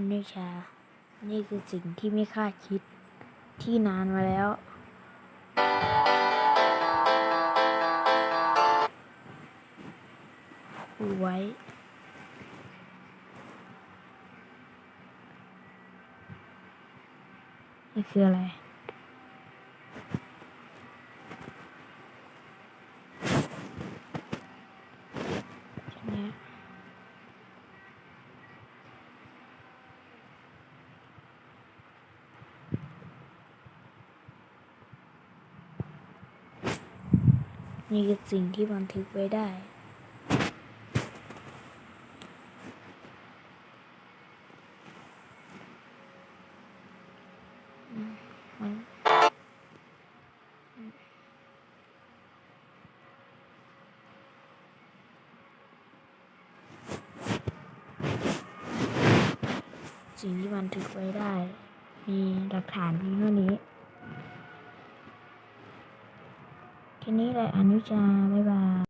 อันนี้ชา นี่คือสิ่งที่ไม่คาดคิดที่นานมาแล้วดูไว้นี่คืออะไรทีเนี้ย นี่คือสิ่งที่บันทึกไว้ได้มมันสิ่งที่บันทึกไว้ได้ มีหลักฐานเพียงเท่านี้ แค่ นี้แหละอนุชา บ๊ายบาย